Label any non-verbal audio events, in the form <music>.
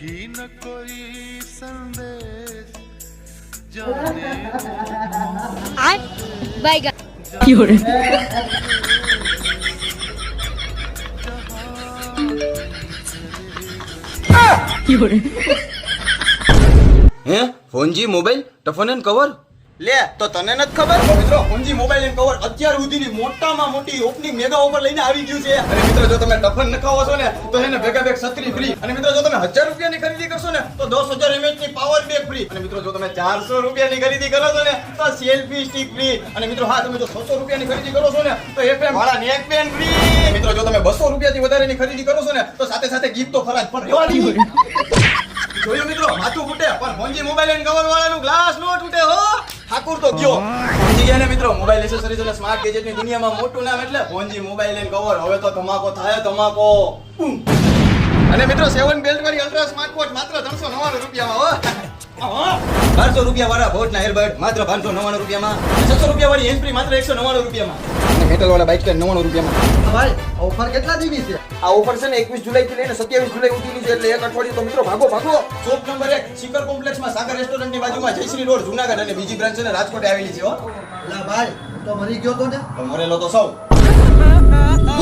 ही न कोई संदेश जाने <laughs> आज बाय <laughs> फ़ोन जी मोबाइल? टफन एंड कवर? લે તો તને નથી ખબર? મિત્રો ફોનજી મોબાઈલ એન્ડ કવર અત્યાર સુધીની મોટામાં મોટી ઓપનિંગ મેગા ઓફર લઈને આવી ગયું છે. અને મિત્રો જો તમે ટફન નખાવો છો ને તો એને ભેગા ભેગ છત્રી ફ્રી અને મિત્રો જો તમે હજાર રૂપિયાની ખરીદી કરશો ને તો દસ હજાર એમએચની પાવર બેગ ફ્રી અને મિત્રો જો તમે ચારસો રૂપિયાની ખરીદી કરો છો ને તો સેલ્ફી સ્ટીક ફ્રી અને મિત્રો હા તમે જો છસો રૂપિયાની ખરીદી કરો છો ને તો એફએમ વાળા નેક પેન ફ્રી મિત્રો જો તમે બસો રૂપિયાથી વધારેની ખરીદી કરો છો ને તો સાથે સાથે ગિફ્ટ તો ફરજ પણ રેવાની <laughs> જોયું મિત્રો? માથું ફૂટે પણ ફોનજી મોબાઈલ એન્ડ કવર વાળાનું ગ્લાસ નો તૂટે હો! તો ગયો સમજી ગયા ને મિત્રો મોબાઈલ એસેસરીઝ અને સ્માર્ટ ગેજેટની દુનિયામાં મોટું નામ એટલે ફોનજી મોબાઈલ એન્ડ કવર હવે તો ધમાકો થાય ધમાકો અને મિત્રો સેવન બેલ્ટ વાળી અલ્ટ્રા સ્માર્ટ વોચ માત્ર ત્રણસો નવ્વાણું રૂપિયામાં, હો. બારસો રૂપિયા વાળા બોટ ના એરબડ માત્ર પાંચસો નવ્વાણું રૂપિયામાં. છસો રૂપિયા વાળી હેન્ડ માત્ર એકસો નવ્વાણું રૂપિયામાં. અને મેટલ વાળા બાઇક સ્ટેન્ડ નવ્વાણું રૂપિયામાં. ભાઈ ઓફર કેટલા દીધી છે? આ ઓફર છે ને એકવીસ જુલાઈ થી લઈને સત્યાવીસ જુલાઈ ઉઠી છે એટલે એક અઠવાડિયું તો મિત્રો ભાગો ભાગો. શોપ નંબર એક શિખર કોમ્પ્લેક્સમાં સાગર રેસ્ટોરન્ટની બાજુમાં જયશ્રી રોડ જુનાગઢ અને બીજી બ્રાન્ચ છે ને રાજકોટ આવેલી છે હો. ભાઈ તો મરી ગયો તો ને? મરેલો તો સૌ. <laughs>